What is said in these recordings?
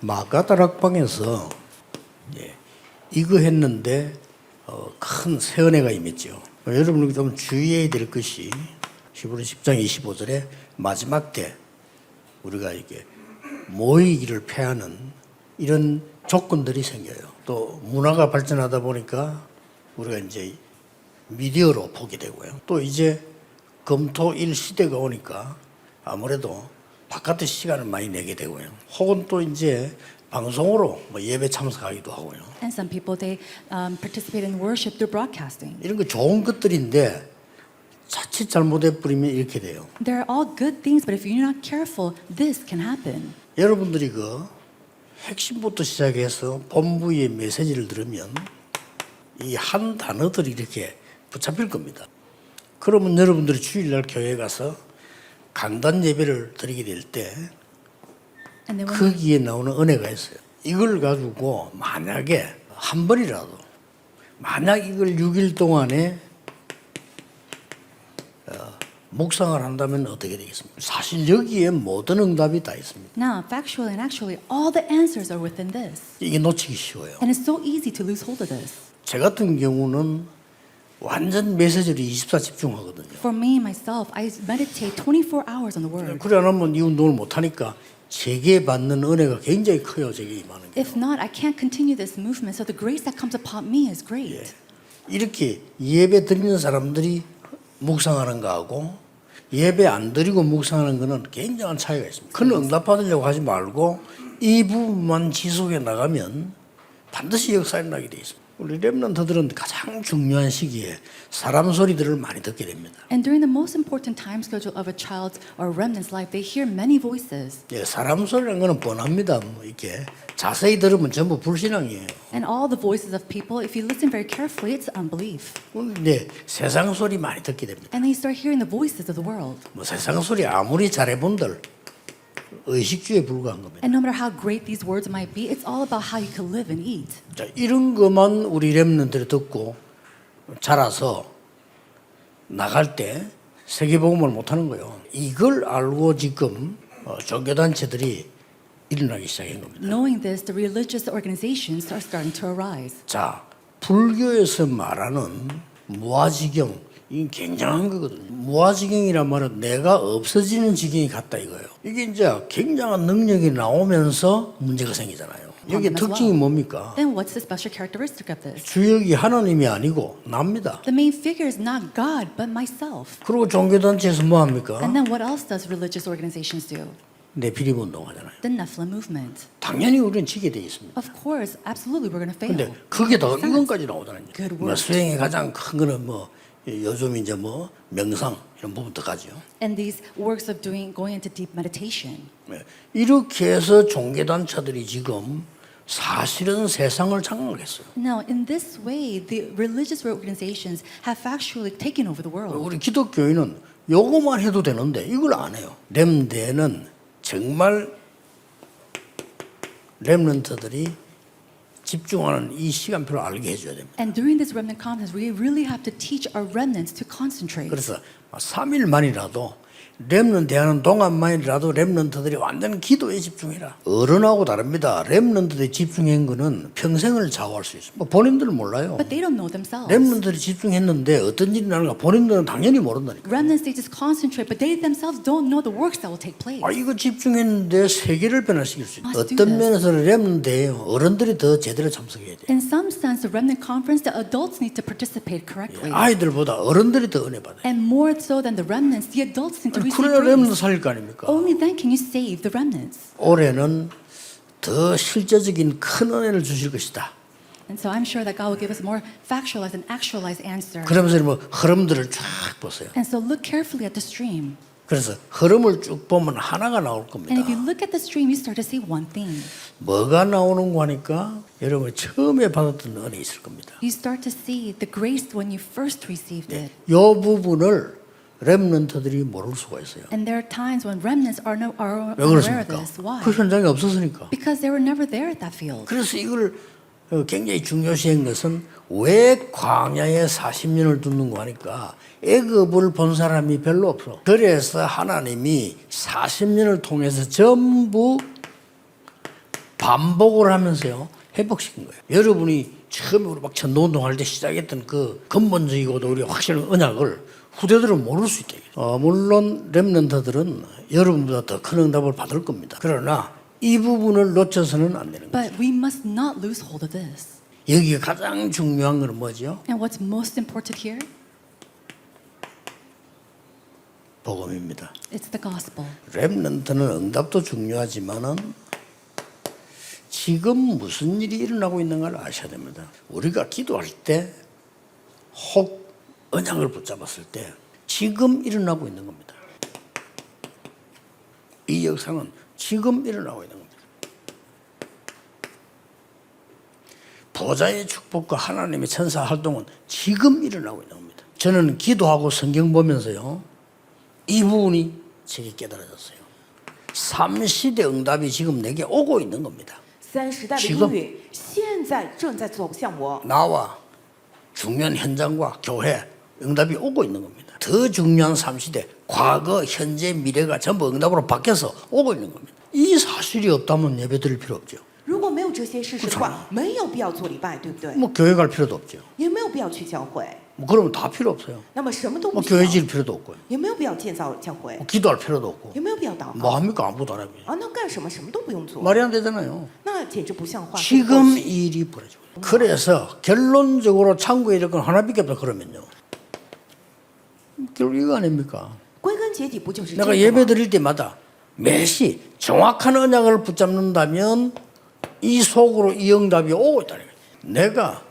마가다락방에서 예, 이거 했는데 어, 큰 세언회가 임했죠. 여러분 좀 주의해야 될 것이 히브리 10장 25절에 마지막 때 우리가 이게 모이기를 패하는 이런 조건들이 생겨요. 또 문화가 발전하다 보니까 우리가 이제 미디어로 보게 되고요. 또 이제 검토일 시대가 오니까 아무래도 바깥에 시간을 많이 내게 되고요. 혹은 또 이제 방송으로 뭐 예배 참석하기도 하고요. And some people they um, participate in worship through broadcasting. 이런 거 좋은 것들인데 자칫 잘못해 버리면 이렇게 돼요. They're all good things, but if you're not careful, this can happen. 여러분들이 그 핵심부터 시작해서 본부의 메시지를 들으면 이 한 단어들이 이렇게 붙잡힐 겁니다. 그러면 여러분들이 주일날 교회 가서 강단 예배를 드리게 될 때 거기에 나오는 은혜가 있어요. 이걸 가지고 만약에 한 번이라도 만약 이걸 6일 동안에 어, 묵상을 한다면 어떻게 되겠습니까? 사실 여기에 모든 응답이 다 있습니다. now, factually and actually, all the answers are within this. 이게 놓치기 쉬워요. And it's so easy to lose hold of this. 제 같은 경우는 완전 메시지를 24 집중하거든요. For me, myself, I meditate 24 hours on the Word. 그래 안 하면 이 운동을 못 하니까 제게 받는 은혜가 굉장히 커요. 제게 임하는 게. If not, I can't continue this movement. So the grace that comes upon me is great. 이렇게 예배 드리는 사람들이 묵상하는 거하고 예배 안 드리고 묵상하는 거는 굉장한 차이가 있습니다. 그는 응답받으려고 하지 말고 이 부분만 지속해 나가면 반드시 역사에 나게 돼 있습니다. 우리 랩런트들은 가장 중요한 시기에 사람 소리들을 많이 듣게 됩니다. And during the most important time schedule of a child's or remnant's life, they hear many voices. 예, 사람 소리라는 거는 뻔합니다. 뭐 이렇게 자세히 들으면 전부 불신앙이에요. And all the voices of people, if you listen very carefully, it's unbelief. 근데 세상 소리 많이 듣게 됩니다. And then you start hearing the voices of the world. 뭐 세상 소리 아무리 잘해본들 의식주에 불과한 겁니다. And no matter how great these words might be, it's all about how you can live and eat. 자, 이런 것만 우리 랩런들이 듣고 자라서 나갈 때 세계복음을 못하는 거예요. 이걸 알고 지금 어, 종교단체들이 일어나기 시작한 겁니다. Knowing this, the religious organizations are starting to arise. 자, 불교에서 말하는 무아지경 이 굉장한 거거든요. 무아지경이란 말은 내가 없어지는 지경이 같다 이거예요. 이게 이제 굉장한 능력이 나오면서 문제가 생기잖아요. 여기 특징이 뭡니까? Then what's the special characteristic of this? 주역이 하나님이 아니고 납니다. The main figure is not God, but myself. 그리고 종교단체에서 뭐 합니까? And then what else does religious organizations do? 내피림 운동하잖아요. The Nephilim movement. 당연히 우리는 지게 돼 있습니다. Of course, absolutely, we're going to fail. 근데 그게 더 이건까지. Good 뭐. 수행의 가장 큰 거는 뭐 요즘 이제 뭐 명상 이런 부분도 가죠. And these works of doing, going into deep meditation. 네. 이렇게 해서 종교 단체들이 지금 사실은 세상을 장악했어요. Now, in this way, the religious organizations have actually taken over the world. 우리 기독교인은 요거만 해도 되는데 이걸 안 해요. 렘대는 정말 렘런트들이 집중하는 이 시간표를 알게 해줘야 됩니다. And during this remnant conference, we really have to teach our remnants to concentrate. 그래서 3일만이라도 렘넌트 대하는 동안만이라도 렘넌트들이 완전 기도에 집중해라. 어른하고 다릅니다. 렘넌트들이 집중한 거는 평생을 좌우할 수 있습니다. 뭐 본인들은 몰라요. But they don't know themselves. 렘넌트들이 집중했는데 어떤 일이 나는가 본인들은 당연히 모른다니까. Remnants, they just concentrate, but they themselves don't know the works that will take place. 아 이거 집중했는데 세계를 변화시킬 수 있다. 어떤. 면에서는 렘넌트예요. 어른들이 더 제대로 참석해야 돼. In some sense, the remnant conference, the adults need to participate correctly. 아이들보다 어른들이 더 은혜 받아요. And more so than the remnants, the adults need to receive 그래야 렘넌트 grace. 살릴 거 아닙니까? Only then can you save the remnants. 올해는 더 실제적인 큰 은혜를 주실 것이다. And so I'm sure that God will give us more factualized and actualized answer. 그러면서 뭐 흐름들을 쫙 보세요. And so look carefully at the stream. 그래서 흐름을 쭉 보면 하나가 나올 겁니다. And if you look at the stream, you start to see one thing. 뭐가 나오는 거 하니까 여러분 처음에 받았던 은혜 있을 겁니다. You start to see the grace when you first received it. 이 부분을 렘넌트들이 모를 수가 있어요. And there are times when remnants are, no, are 왜 unaware of 그렇습니까? this. Why? 그 현장에 없었으니까. Because they were never there at that field. 그래서 이걸 어, 굉장히 중요시한 것은 왜 광야에 40년을 두는거 하니까 애굽을 본 사람이 별로 없어. 그래서 하나님이 40년을 통해서 전부 반복을 하면서요 회복시킨 거예요. 여러분이 처음으로 막 전도운동 할 때 시작했던 그 근본적이고도 우리 확실한 언약을 후대들은 모를 수 있다. 어, 물론 렘넌트들은 여러분보다 더 큰 응답을 받을 겁니다. 그러나 이 부분을 놓쳐서는 안 되는 거예요. But we must not lose hold of this. 여기에 가장 중요한 것은 뭐죠? And what's most important here? 복음입니다. It's the gospel. 렘넌트는 응답도 중요하지만은 지금 무슨 일이 일어나고 있는 걸 아셔야 됩니다. 우리가 기도할 때 혹 언약을 붙잡았을 때 지금 일어나고 있는 겁니다. 이 역사는 지금 일어나고 있는 겁니다. 보좌의 축복과 하나님의 천사 활동은 지금 일어나고 있는 겁니다. 저는 기도하고 성경 보면서요, 이 부분이 제게 깨달아졌어요. 3시대 응답이 지금 내게 오고 있는 겁니다. 지금 나와 중년 현장과 교회 응답이 오고 있는 겁니다. 더 중요한 삼시대 과거, 현재, 미래가 전부 응답으로 바뀌어서 오고 있는 겁니다. 이 사실이 없다면 예배 드릴 필요 없죠. 如果没有这些事实的话，没有必要做礼拜，对不对？ 뭐 교회 갈 필요도 없죠. 也没有必要去教会。 뭐 그러면 다 필요 없어요. 那么什么都 뭐 不需 교회 要， 질 필요도 없고요. 也没有必要建造教会 뭐 ， 기도할 필요도 없고 也没有必要祷 뭐 告 합니까 아무것도 안 합니다. 啊，那干什么？什么都不用做， 말이 안 되잖아요. 那简直不像话。 지금 이 일이 벌어지고 있어요. 그래서 결론적으로 창고에 이를 건 하나밖에 없다 그러면요. 결국 이거 아닙니까? 归根结底不就是这 내가 个 예배 吗？ 드릴 때마다 매시 정확한 언약을 붙잡는다면 이 속으로 이 응답이 오고 있다는 거예요. 내가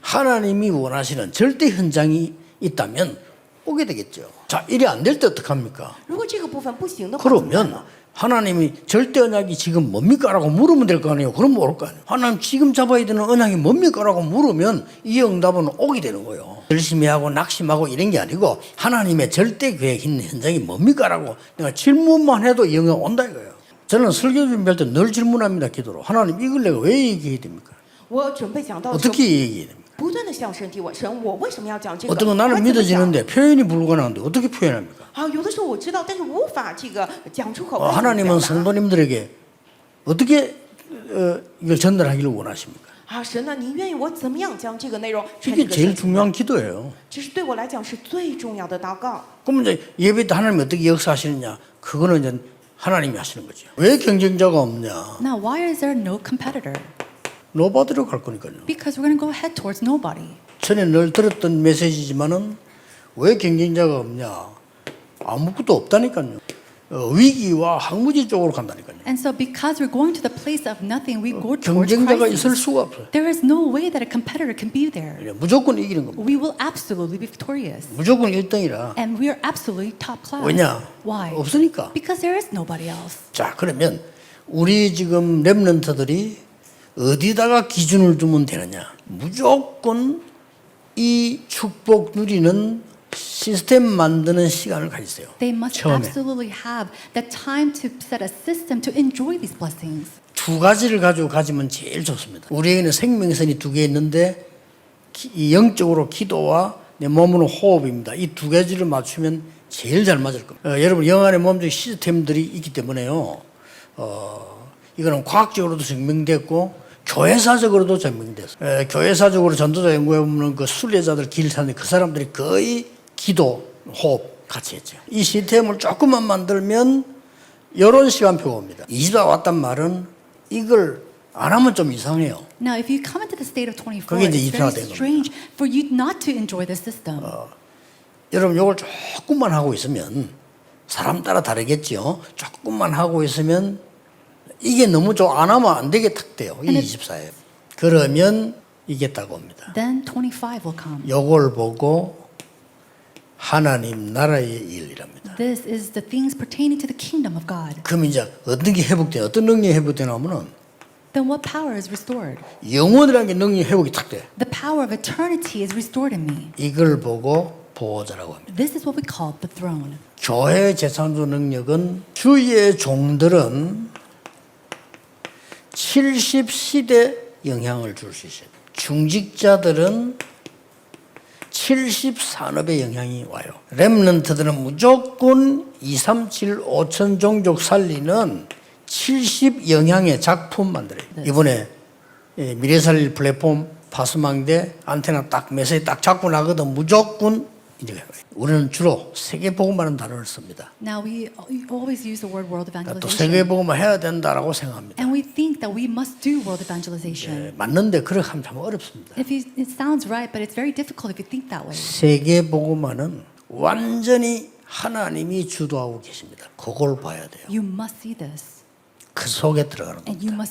하나님이 원하시는 절대 현장이 있다면 오게 되겠죠. 자, 일이 안 될 때 어떡합니까? 如果这个部分不行的话，怎么办 그러면 呢？ 하나님이 절대 언약이 지금 뭡니까라고 물으면 될 거 아니에요. 그럼 모를 거 아니에요. 하나님 지금 잡아야 되는 언약이 뭡니까라고 물으면 이 응답은 오게 되는 거예요. 열심히 하고 낙심하고 이런 게 아니고 하나님의 절대 계획 있는 현장이 뭡니까라고 내가 질문만 해도 이 응답 온다 이거예요. 저는 설교 준비할 때 늘 질문합니다. 기도로 하나님 이걸 내가 왜 얘기해야 됩니까? 어떻게 얘기해야 됩니까? 不断的向神提问：神，我为什么要讲这个？ 어떤 건 我 나는 怎么讲 믿어지는데 표현이 불가능한데 어떻게 표현합니까? 啊，有的时候我知道，但是无法这个讲出口。 어, 该怎么 하나님은 表达 성도님들에게 어떻게 어, 이걸 전달하기를 원하십니까? 啊，神呢？您愿意我怎么样将这个内容传递 이게 给 제일 神？ 중요한 기도예요. 这是对我来讲是最重要的祷告。 그럼 이제 예배 때 하나님이 어떻게 역사하시느냐? 그거는 이제 하나님이 하시는 거죠. 왜 경쟁자가 없냐? Now, why is there no competitor? 노바드로 갈 거니까요. Because we're going to go head towards nobody. 전에 늘 들었던 메시지지만은 왜 경쟁자가 없냐? 아무것도 없다니까요. 어, 위기와 항무지 쪽으로 간다니까요. And so, because we're going to the place of nothing, we go towards 경쟁자가 있을 crisis. 수가 없어요. There is no way that a competitor can be there. 예, 무조건 이기는 겁니다. We will absolutely be victorious. 무조건 1등이라. And we are absolutely top class. 왜냐? Why? 없으니까. Because there is nobody else. 자, 그러면 우리 지금 랩런트들이 어디다가 기준을 두면 되느냐? 무조건 이 축복 누리는 시스템 만드는 시간을 가지세요. They must 처음에. absolutely have the time to set a system to enjoy these blessings. 두 가지를 가지고 가지면 제일 좋습니다. 우리에게는 생명선이 두 개 있는데 기- 이 영적으로 기도와 내 몸으로 호흡입니다. 이 두 가지를 맞추면 제일 잘 맞을 겁니다. 어, 여러분 영안의 몸적 시스템들이 있기 때문에요. 어, 이거는 과학적으로도 증명됐고 교회사적으로도 증명됐어요. 에, 교회사적으로 전도자 연구해 보면 그 순례자들 길 타는 그 사람들이 거의 기도, 호흡 같이 했죠. 이 시스템을 조금만 만들면 이런 시간표가 옵니다. 이주가 왔단 말은 이걸 안 하면 좀 이상해요. Now, if you come into the state of 24, 그게 이제 it's very 이상화된 strange for you not to enjoy the system. 여러분 이걸 조금만 하고 있으면 사람 따라 다르겠죠. 조금만 하고 있으면 이게 너무 좀 안 하면 안 되게 탁 돼요. 이 근데- 24에. 그러면 이겠다고 합니다. Then 25 will come. 요걸 보고 하나님 나라의 일이랍니다. This is the things pertaining to the kingdom of God. 그럼 이제 어떤 게 회복돼? 어떤 능력이 회복되나 하면은 Then what power is restored? 영원이라는 게 능력이 회복이 탁 돼. The power of eternity is restored in me. 이걸 보고 보호자라고 합니다. This is what we call the throne. 교회 재창조 능력은 주의 종들은 70시대 영향을 줄 수 있어요. 중직자들은 70 산업의 영향이 와요. 랩런트들은 무조건 2, 3, 7, 5천 종족 살리는 70 영향의 작품 만들어요. 이번에 예, 미래살 플랫폼 파스망대 안테나 딱 메시지 딱 잡고 나거든 무조건 이제 우리는 주로 세계 복음이라는 단어를 씁니다. Now we always use the word world 또 세계 evangelization. 복음을 해야 된다라고 생각합니다. And we think that we must do world evangelization. 예, 맞는데 그렇게 하면 참 어렵습니다. If you, it sounds right, but it's very difficult if you think that way. 세계 복음화는 완전히 하나님이 주도하고 계십니다. 그걸 봐야 돼요. You must see this. 그 속에 들어가는 겁니다.